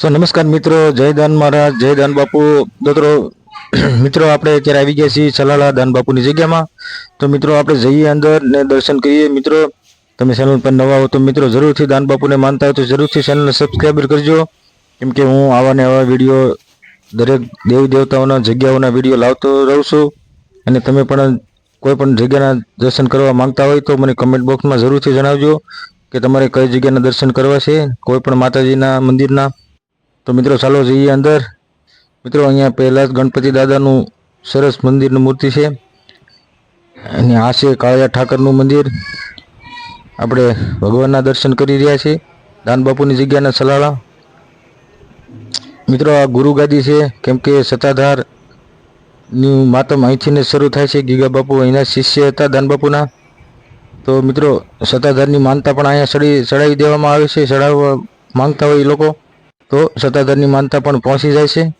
સો નમસ્કાર મિત્રો, જય દાન મહારાજ, જય દાન બાપુ. દોતરો મિત્રો, આપણે અત્યારે આવી ગયા છીએ સલાલા દાન બાપુની જગ્યામાં. તો મિત્રો, આપણે જઈએ અંદર ને દર્શન કરીએ. મિત્રો, તમે ચેનલ પર નવા હો તો મિત્રો, જરૂરથી દાન બાપુને માનતા હોય તો જરૂરથી ચેનલને સબસ્ક્રાઈબર કરજો. કેમ કે હું આવા ને આવા વીડિયો દરેક દેવી દેવતાઓના જગ્યાઓના વીડિયો લાવતો રહું છું. અને તમે પણ કોઈ પણ જગ્યાના દર્શન કરવા માંગતા હોય તો મને કમેન્ટ બોક્સમાં જરૂરથી જણાવજો કે તમારે કઈ જગ્યાના દર્શન કરવા છે? કોઈ પણ માતાજીના મંદિરના તો મિત્રો ચાલો જઈએ અંદર. મિત્રો, અહીંયા પહેલા ગણપતિ દાદાનું સરસ મંદિરનું મૂર્તિ છે. અને આ છે કાળિયા ઠાકરનું મંદિર. આપણે ભગવાનના દર્શન કરી રહ્યા છીએ. દાન બાપુની જગ્યાના સલાળા. મિત્રો, આ ગુરુ ગાદી છે. કેમ કે સત્તાધારનું માતમ અહીંથી ને શરૂ થાય છે. ગીગા બાપુ અહીંના શિષ્ય હતા દાન બાપુના. તો મિત્રો, સત્તાધારની માનતા પણ અહીંયા ચડી ચડાવી દેવામાં આવે છે. ચડાવવા માંગતા હોય એ લોકો. તો સત્તાધારની માનતા પણ પહોંચી જાય છે.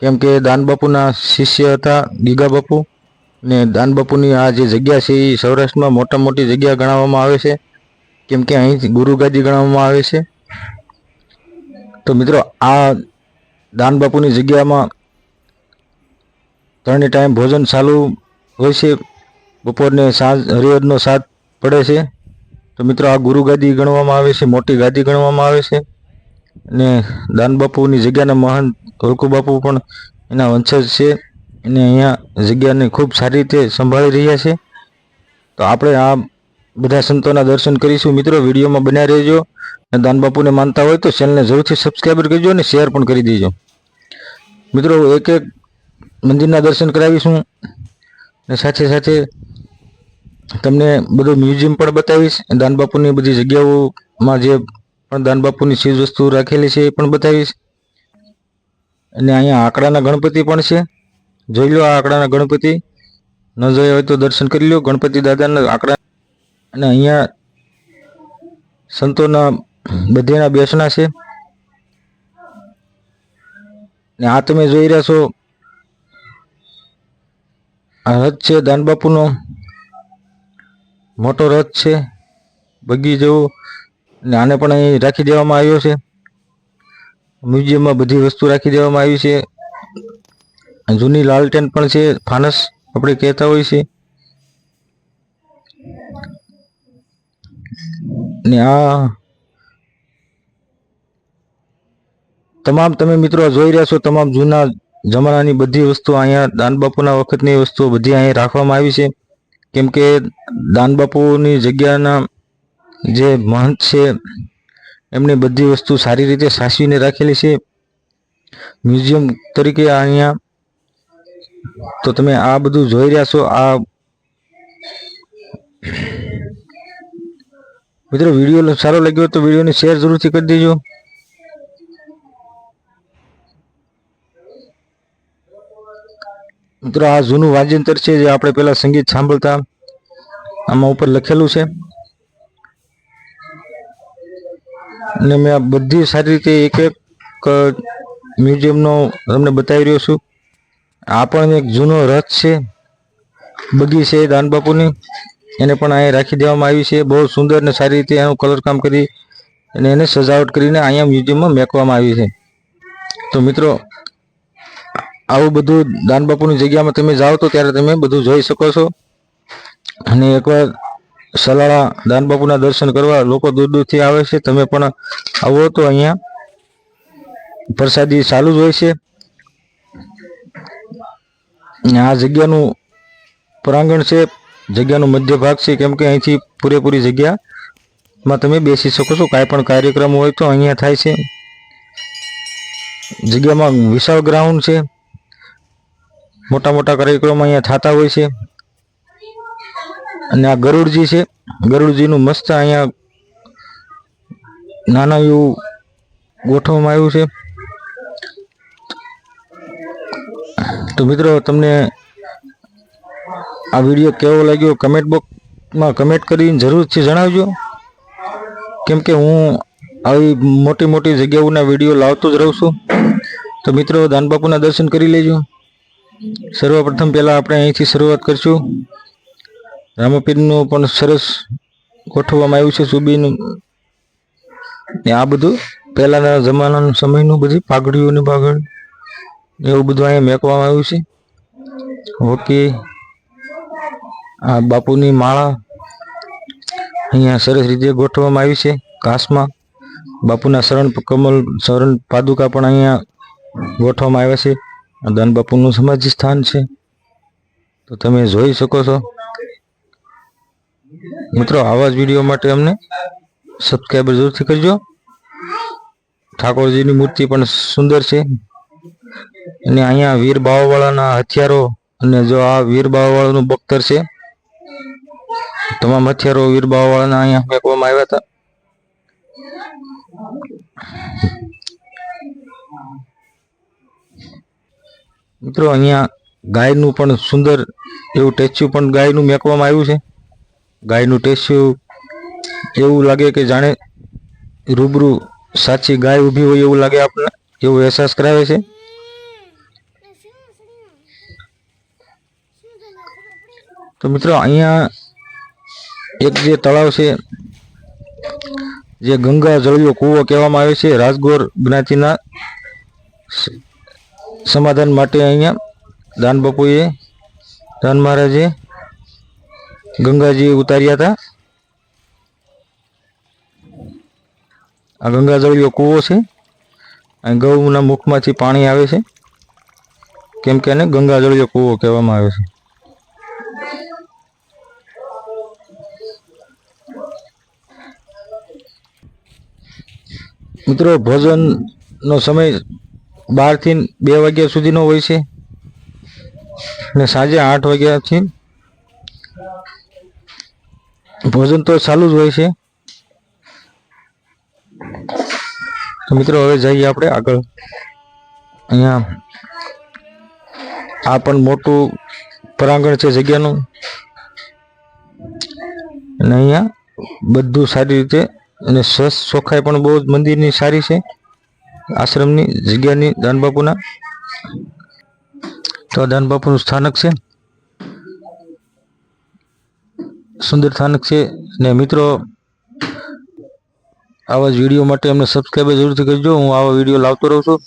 કેમ કે દાન બાપુના શિષ્ય હતા ગીગાબાપુ ને દાન બાપુની આ જે જગ્યા છે એ સૌરાષ્ટ્રમાં મોટા મોટી જગ્યા ગણાવવામાં આવે છે. કેમ કે અહીંથી ગુરુ ગાદી ગણાવવામાં આવે છે. તો મિત્રો, આ દાન બાપુની જગ્યામાં ત્રણેય ટાઈમ ભોજન ચાલુ હોય છે. બપોરને સાંજ, હરિહરનો સાથ પડે છે. તો મિત્રો, આ ગુરુ ગાદી ગણવામાં આવે છે, મોટી ગાદી ગણવામાં આવે છે. અને દાન બાપુની જગ્યાના મહાન હોલકુ બાપુ પણ એના વંશજ છે. અને અહીંયા જગ્યાને ખૂબ સારી રીતે સંભાળી રહ્યા છે. તો આપણે આ બધા સંતોના દર્શન કરીશું. મિત્રો, વિડીયોમાં બન્યા રહેજો. અને દાન બાપુને માનતા હોય તો ચેનલને જરૂરથી સબસ્ક્રાઈબર કરજો અને શેર પણ કરી દેજો. મિત્રો, એક એક મંદિરના દર્શન કરાવીશું. અને સાથે સાથે તમને બધું મ્યુઝિયમ પણ બતાવીશ. દાન બાપુની બધી જગ્યાઓમાં જે પણ દાન બાપુની ચીજ વસ્તુ રાખેલી છે એ પણ બતાવીશ. અને અહીંયા આંકડાના ગણપતિ પણ છે. જોઈ લો આ આંકડાના ગણપતિ. ન જોયા હોય તો દર્શન કરી લો. ગણપતિ દાદાના આંકડા અને અહીંયા સંતોના બધેના બેસણા છે. ને આ તમે જોઈ રહ્યા છો. આ રથ છે દાન બાપુનો. મોટો રથ છે. બગી જેવો ને આને પણ અહીં રાખી દેવામાં આવ્યો છે. મ્યુઝિયમમાં બધી વસ્તુ રાખી દેવામાં આવી છે. જૂની લાલટેન પણ છે, ફાનસ આપણે કહેતા હોય છે. ને આ તમામ તમે મિત્રો જોઈ રહ્યા છો, તમામ જૂના જમાનાની બધી વસ્તુ અહીંયા દાનબાપુના વખતની વસ્તુઓ બધી અહીંયા રાખવામાં આવી છે. કેમ કે દાનબાપુની જગ્યાના જે મહંત છે, એમણે બધી વસ્તુ સારી રીતે સાચવીને રાખેલી છે. મ્યુઝિયમ તરીકે અહીંયા તો તમે આ બધું જોઈ રહ્યા છો, આ મિત્રો વીડિયો સારો લાગ્યો તો વિડીયોને શેર જરૂરથી કરી દેજો. મિત્રો આ જૂનું વાંજંતર છે જે આપણે પહેલાં સંગીત સાંભળતા, આમાં ઉપર લખેલું છે. અને મેં આ બધી સારી રીતે એક એક મ્યુઝિયમનો તમને બતાવી રહ્યો છું. આ પણ એક જૂનો રથ છે. બગી છે દાનબાપુની એને પણ અહીંયા રાખી દેવામાં આવી છે. બહુ સુંદર અને સારી રીતે એનું કલરકામ કરી અને એને સજાવટ કરીને અહીંયા મ્યુઝિયમમાં મેકવામાં આવી છે. તો મિત્રો, આવું બધું દાનબાપુની જગ્યામાં તમે જાઓ તો ત્યારે તમે બધું જોઈ શકો છો. અને એકવાર સલાળા દાન બાપુના દર્શન કરવા લોકો દૂર દૂરથી આવે છે. તમે પણ આવો તો અહીંયા. પ્રસાદી ચાલુ જ હોય છે. આ જગ્યાનું પ્રાંગણ છે. જગ્યાનો મધ્ય ભાગ છે. કેમ કે અહીંથી પૂરેપૂરી જગ્યામાં તમે બેસી શકો છો. કાંઈ પણ કાર્યક્રમ હોય તો અહીંયા થાય છે. જગ્યામાં વિશાળ ગ્રાઉન્ડ છે. મોટા મોટા કાર્યક્રમો અહીંયા થતા હોય છે. અને આ ગરુડજી છે. ગરુડજીનું મસ્ત અહીંયા નાના એવું ગોઠવવામાં આવ્યું છે. તો મિત્રો, તમને આ વીડિયો કેવો લાગ્યો? કમેન્ટ બોક્સમાં કમેન્ટ કરીને જરૂરથી જણાવજો. કેમ કે હું આવી મોટી મોટી જગ્યાઓના વીડિયો લાવતો જ રહું છું. તો મિત્રો, દાનબાપુના દર્શન કરી લેજો. સર્વપ્રથમ પહેલાં આપણે અહીંથી શરૂઆત કરીશું. રામપીરનું પણ સરસ ગોઠવવામાં આવ્યું છે સુબીનું. ને આ બધું પહેલાના જમાનાનું સમયનું બધી પાઘડીઓની પાઘડ એવું બધું અહીંયા મેકવામાં આવ્યું છે. ઓકે આ બાપુની માળા અહીંયા સરસ રીતે ગોઠવવામાં આવી છે ઘાસમાં. બાપુના શરણ કમલ શરણ પાદુકા પણ અહીંયા ગોઠવવામાં આવ્યા છે. આ દાન બાપુનું સમાધિ સ્થાન છે. તો તમે જોઈ શકો છો મિત્રો, આવા જ વીડિયો માટે અમને સબસ્ક્રાઈબર જરૂરથી કરજો. ઠાકોરજીની મૂર્તિ પણ સુંદર છે. અને અહીંયા વીર બાવાવાળાના હથિયારો અને જો આ વીર બાવાવાળાનું બખ્તર છે. તમામ હથિયારો વીર બાવાવાળાના અહીંયા ફેંકવામાં આવ્યા હતા. મિત્રો, અહીંયા ગાયનું પણ સુંદર એવું ટેચ્યુ પણ ગાયનું મેકવામાં આવ્યું છે. ગાયનું ટેચ્યુ એવું લાગે કે જાણે રૂબરૂ સાચી ગાય ઊભી હોય એવું લાગે આપણને? એવો અહેસાસ કરાવે છે? તો મિત્રો, અહીંયા એક જે તળાવ છે, જે ગંગા જળિયો કૂવો કહેવામાં આવે છે, રાજગોર જ્ઞાતિના સમાધાન માટે અહીંયા દાન બાપુએ દાન મહારાજે ગંગાજી ઉતાર્યા હતા? આ ગંગા કૂવો છે અહીં ગૌના મુખમાંથી પાણી આવે છે. કેમ કે એને ગંગાજળીયો કૂવો કહેવામાં આવે છે. મિત્રો, ભોજનનો સમય બારથી બે વાગ્યા સુધીનો હોય છે અને સાંજે આઠ વાગ્યાથી ભોજન તો ચાલુ જ હોય છે. મિત્રો હવે જઈએ આપણે આગળ. અહીંયા આ પણ મોટું પરાંગણ છે જગ્યાનું. અને અહીંયા બધું સારી રીતે અને સ્વસ્થ ચોખ્ખાઈ પણ બહુ જ મંદિરની સારી છે. આશ્રમની જગ્યાની દાનબાપુના. તો દાનબાપુનું સ્થાનક છે. સુંદર સ્થાનક છે ને મિત્રો, આવા જ વીડિયો માટે અમને સબસ્ક્રાઈબ જરૂરથી કરજો. હું આવા વીડિયો લાવતો રહું છું.